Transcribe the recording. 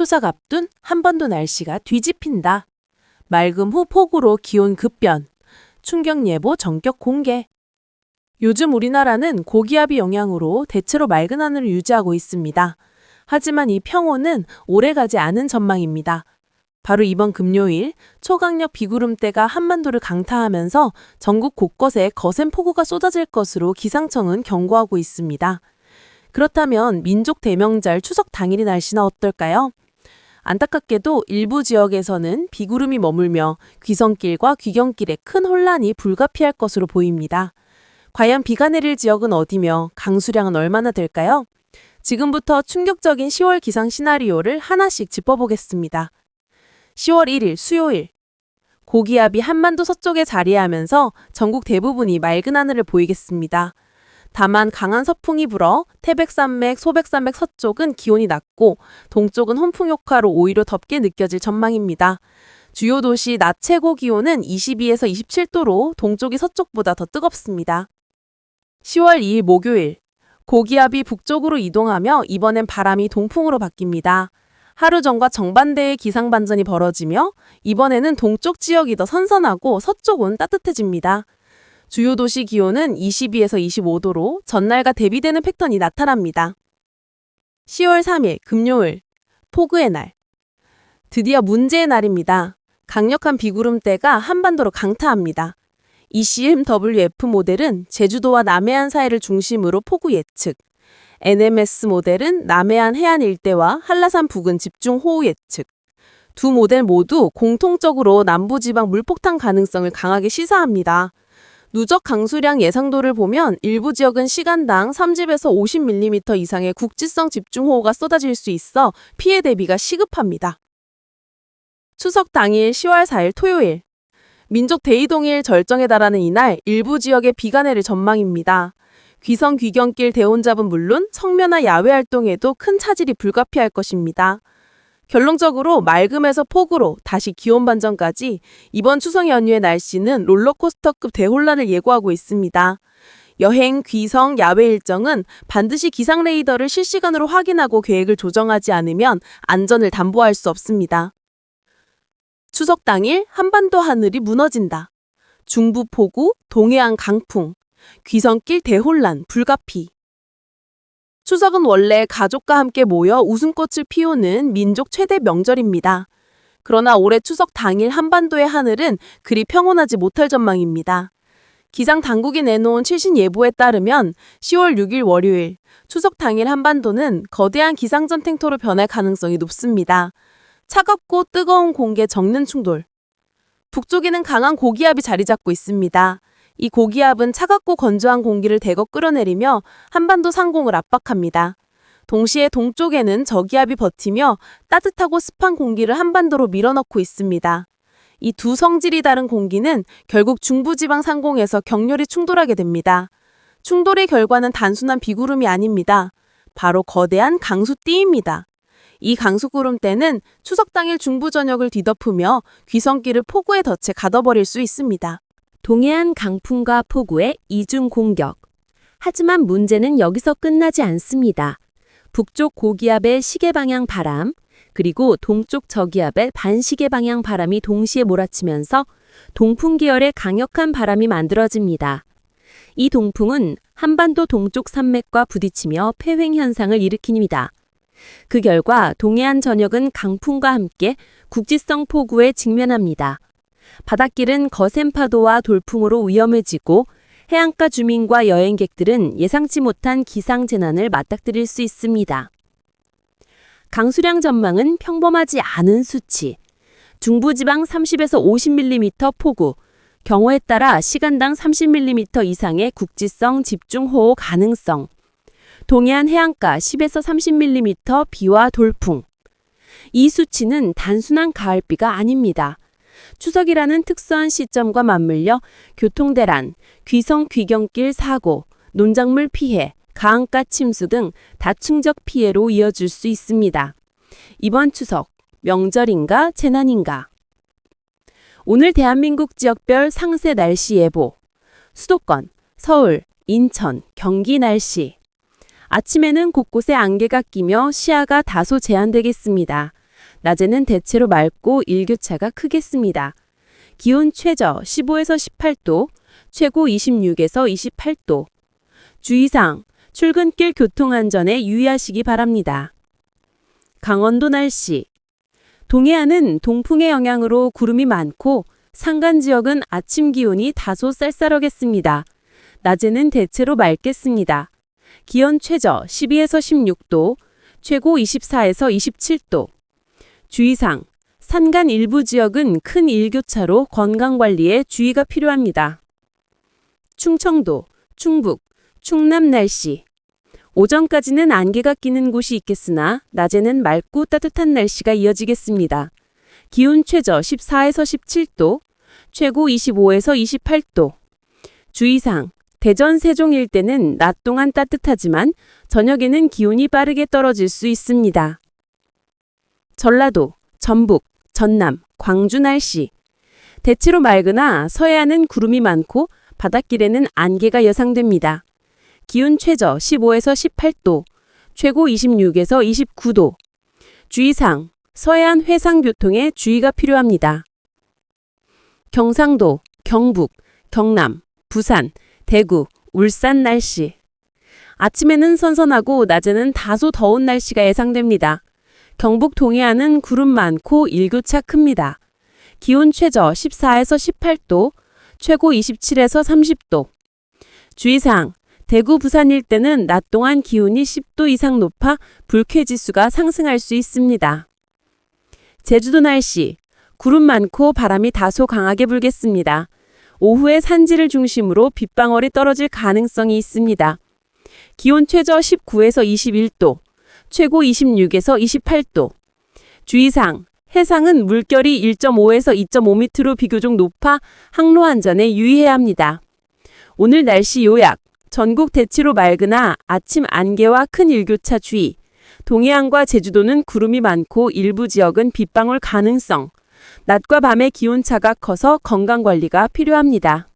초석 앞둔 한반도 날씨가 뒤집힌다. 맑음 후 폭우로 기온 급변. 충격 예보 전격 공개. 요즘 우리나라는 고기압이 영향으로 대체로 맑은 하늘을 유지하고 있습니다. 하지만 이 평온은 오래가지 않은 전망입니다. 바로 이번 금요일 초강력 비구름대가 한반도를 강타하면서 전국 곳곳에 거센 폭우가 쏟아질 것으로 기상청은 경고하고 있습니다. 그렇다면 민족 대명절 추석 당일의 날씨는 어떨까요? 안타깝게도 일부 지역에서는 비구름이 머물며 귀성길과 귀경길에 큰 혼란이 불가피할 것으로 보입니다. 과연 비가 내릴 지역은 어디며 강수량은 얼마나 될까요? 지금부터 충격적인 10월 기상 시나리오를 하나씩 짚어보겠습니다. 10월 1일 수요일 고기압이 한반도 서쪽에 자리하면서 전국 대부분이 맑은 하늘을 보이겠습니다. 다만 강한 서풍이 불어 태백산맥, 소백산맥 서쪽은 기온이 낮고 동쪽은 훈풍 효과로 오히려 덥게 느껴질 전망입니다. 주요 도시 낮 최고 기온은 22에서 27도로 동쪽이 서쪽보다 더 뜨겁습니다. 10월 2일 목요일 고기압이 북쪽으로 이동하며 이번엔 바람이 동풍으로 바뀝니다. 하루 전과 정반대의 기상 반전이 벌어지며 이번에는 동쪽 지역이 더 선선하고 서쪽은 따뜻해집니다. 주요 도시 기온은 22에서 25도로 전날과 대비되는 패턴이 나타납니다. 10월 3일 금요일 폭우의 날. 드디어 문제의 날입니다. 강력한 비구름대가 한반도로 강타합니다. ECMWF 모델은 제주도와 남해안 사이를 중심으로 폭우 예측, NMS 모델은 남해안 해안 일대와 한라산 부근 집중 호우 예측. 두 모델 모두 공통적으로 남부지방 물폭탄 가능성을 강하게 시사합니다. 누적 강수량 예상도를 보면 일부 지역은 시간당 30에서 50mm 이상의 국지성 집중호우가 쏟아질 수 있어 피해 대비가 시급합니다. 추석 당일 10월 4일 토요일 민족 대이동일 절정에 달하는 이날 일부 지역에 비가 내릴 전망입니다. 귀성 귀경길 대혼잡은 물론 성묘나 야외 활동에도 큰 차질이 불가피할 것입니다. 결론적으로 맑음에서 폭우로 다시 기온 반전까지 이번 추석 연휴의 날씨는 롤러코스터급 대혼란을 예고하고 있습니다. 여행, 귀성, 야외 일정은 반드시 기상 레이더를 실시간으로 확인하고 계획을 조정하지 않으면 안전을 담보할 수 없습니다. 추석 당일 한반도 하늘이 무너진다. 중부 폭우, 동해안 강풍, 귀성길 대혼란, 불가피. 추석은 원래 가족과 함께 모여 웃음꽃을 피우는 민족 최대 명절입니다. 그러나 올해 추석 당일 한반도의 하늘은 그리 평온하지 못할 전망입니다. 기상 당국이 내놓은 최신 예보에 따르면 10월 6일 월요일 추석 당일 한반도는 거대한 기상전탱터로 변할 가능성이 높습니다. 차갑고 뜨거운 공기의 적는 충돌. 북쪽에는 강한 고기압이 자리 잡고 있습니다. 이 고기압은 차갑고 건조한 공기를 대거 끌어내리며 한반도 상공을 압박합니다. 동시에 동쪽에는 저기압이 버티며 따뜻하고 습한 공기를 한반도로 밀어넣고 있습니다. 이 두 성질이 다른 공기는 결국 중부지방 상공에서 격렬히 충돌하게 됩니다. 충돌의 결과는 단순한 비구름이 아닙니다. 바로 거대한 강수띠입니다. 이 강수구름대는 추석 당일 중부 전역을 뒤덮으며 귀성길을 폭우의 덫에 가둬버릴 수 있습니다. 동해안 강풍과 폭우의 이중 공격. 하지만 문제는 여기서 끝나지 않습니다. 북쪽 고기압의 시계 방향 바람, 그리고 동쪽 저기압의 반시계 방향 바람이 동시에 몰아치면서 동풍 계열의 강력한 바람이 만들어집니다. 이 동풍은 한반도 동쪽 산맥과 부딪히며 폐횡 현상을 일으킵니다. 그 결과 동해안 전역은 강풍과 함께 국지성 폭우에 직면합니다. 바닷길은 거센 파도와 돌풍으로 위험해지고 해안가 주민과 여행객들은 예상치 못한 기상 재난을 맞닥뜨릴 수 있습니다. 강수량 전망은 평범하지 않은 수치. 중부지방 30에서 50mm 폭우, 경우에 따라 시간당 30mm 이상의 국지성 집중호우 가능성, 동해안 해안가 10에서 30mm 비와 돌풍. 이 수치는 단순한 가을비가 아닙니다. 추석이라는 특수한 시점과 맞물려 교통대란, 귀성 귀경길 사고, 논작물 피해, 강가 침수 등 다층적 피해로 이어질 수 있습니다. 이번 추석, 명절인가 재난인가? 오늘 대한민국 지역별 상세 날씨 예보. 수도권, 서울, 인천, 경기 날씨. 아침에는 곳곳에 안개가 끼며 시야가 다소 제한되겠습니다. 낮에는 대체로 맑고 일교차가 크겠습니다. 기온 최저 15에서 18도, 최고 26에서 28도. 주의사항, 출근길 교통안전에 유의하시기 바랍니다. 강원도 날씨. 동해안은 동풍의 영향으로 구름이 많고 산간 지역은 아침 기온이 다소 쌀쌀하겠습니다. 낮에는 대체로 맑겠습니다. 기온 최저 12에서 16도, 최고 24에서 27도. 주의사항, 산간 일부 지역은 큰 일교차로 건강관리에 주의가 필요합니다. 충청도, 충북, 충남 날씨. 오전까지는 안개가 끼는 곳이 있겠으나 낮에는 맑고 따뜻한 날씨가 이어지겠습니다. 기온 최저 14에서 17도, 최고 25에서 28도. 주의사항, 대전 세종 일대는 낮 동안 따뜻하지만 저녁에는 기온이 빠르게 떨어질 수 있습니다. 전라도, 전북, 전남, 광주 날씨. 대체로 맑으나 서해안은 구름이 많고 바닷길에는 안개가 예상됩니다. 기온 최저 15에서 18도, 최고 26에서 29도. 주의사항, 서해안 회상 교통에 주의가 필요합니다. 경상도, 경북, 경남, 부산, 대구, 울산 날씨. 아침에는 선선하고 낮에는 다소 더운 날씨가 예상됩니다. 경북 동해안은 구름 많고 일교차 큽니다. 기온 최저 14에서 18도, 최고 27에서 30도. 주의사항, 대구 부산 일대는 낮 동안 기온이 10도 이상 높아 불쾌지수가 상승할 수 있습니다. 제주도 날씨, 구름 많고 바람이 다소 강하게 불겠습니다. 오후에 산지를 중심으로 빗방울이 떨어질 가능성이 있습니다. 기온 최저 19에서 21도, 최고 26에서 28도. 주의사항, 해상은 물결이 1.5에서 2.5m로 비교적 높아 항로 안전에 유의해야 합니다. 오늘 날씨 요약. 전국 대체로 맑으나 아침 안개와 큰 일교차 주의. 동해안과 제주도는 구름이 많고 일부 지역은 빗방울 가능성. 낮과 밤의 기온차가 커서 건강 관리가 필요합니다.